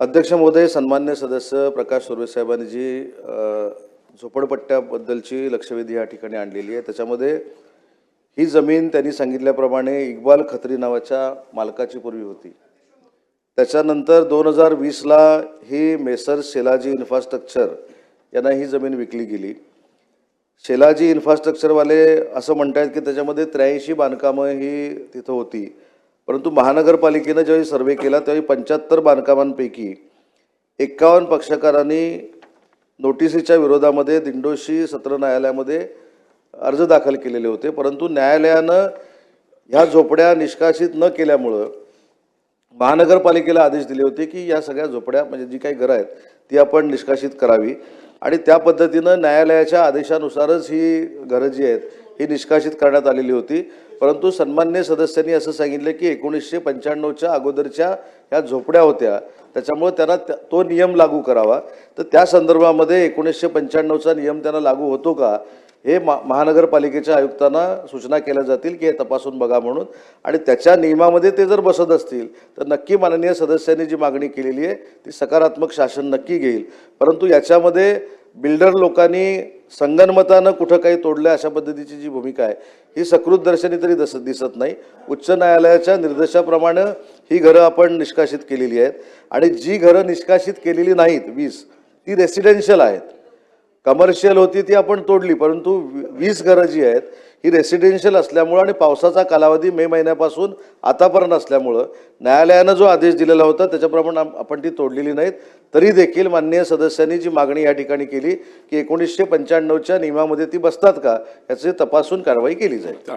अध्यक्ष महोदय सन्मान्य सदस्य प्रकाश सुर्वे साहेबांनी जी झोपडपट्ट्याबद्दलची लक्षवेधी या ठिकाणी आणलेली आहे. त्याच्यामध्ये ही जमीन त्यांनी सांगितल्याप्रमाणे इक्बाल खत्री नावाच्या मालकाची पूर्वी होती. त्याच्यानंतर दोन हजार वीसला ही मेसर शेलाजी इन्फ्रास्ट्रक्चर यांना ही जमीन विकली गेली. शेलाजी इन्फ्रास्ट्रक्चरवाले असं म्हणतात की त्याच्यामध्ये त्र्याऐंशी बांधकामं ही तिथं होती. परंतु महानगरपालिकेनं ज्यावेळी सर्वे केला त्यावेळी पंच्याहत्तर बांधकामांपैकी एक्कावन्न पक्षकारांनी नोटिसीच्या विरोधामध्ये दिंडोशी सत्र न्यायालयामध्ये अर्ज दाखल केलेले होते. परंतु न्यायालयानं ह्या झोपड्या निष्कासित न केल्यामुळं महानगरपालिकेला आदेश दिले होते की या सगळ्या झोपड्या म्हणजे जी काही घरं आहेत ती आपण निष्कासित करावी. आणि त्या पद्धतीनं न्यायालयाच्या आदेशानुसारच ही घरं जी आहेत ही निष्कासित करण्यात आलेली होती. परंतु सन्मान्य सदस्यांनी असं सांगितलं की एकोणीसशे पंच्याण्णवच्या अगोदरच्या ह्या झोपड्या होत्या त्याच्यामुळे त्यांना त्या- तो नियम लागू करावा. तर त्या संदर्भामध्ये एकोणीसशे पंच्याण्णवचा नियम त्यांना लागू होतो का हे मा महानगरपालिकेच्या आयुक्तांना सूचना केल्या जातील की हे तपासून बघा म्हणून. आणि त्याच्या नियमामध्ये ते जर बसत असतील तर नक्की माननीय सदस्यांनी जी मागणी केलेली आहे ती सकारात्मक शासन नक्की घेईल. परंतु याच्यामध्ये बिल्डर लोकांनी संगनमतानं कुठं काही तोडलं अशा पद्धतीची जी भूमिका आहे ही सकृत दर्शनी तरी दस दिसत नाही. उच्च न्यायालयाच्या निर्देशाप्रमाणे ही घरं आपण निष्कासित केलेली आहेत. आणि जी घरं निष्कासित केलेली नाहीत वीस ती रेसिडेन्शियल आहेत. कमर्शियल होती ती आपण तोडली परंतु वी- वीस घरं जी आहेत ही रेसिडेन्शियल असल्यामुळं आणि पावसाचा कालावधी मे महिन्यापासून आतापर्यंत असल्यामुळं न्यायालयानं जो आदेश दिलेला होता त्याच्याप्रमाणे आपण ती तोडलेली नाहीत. तरी देखील माननीय सदस्यांनी जी मागणी या ठिकाणी केली की एकोणीसशे पंच्याण्णवच्या नियमामध्ये ती बसतात का याची तपासून कारवाई केली जाईल.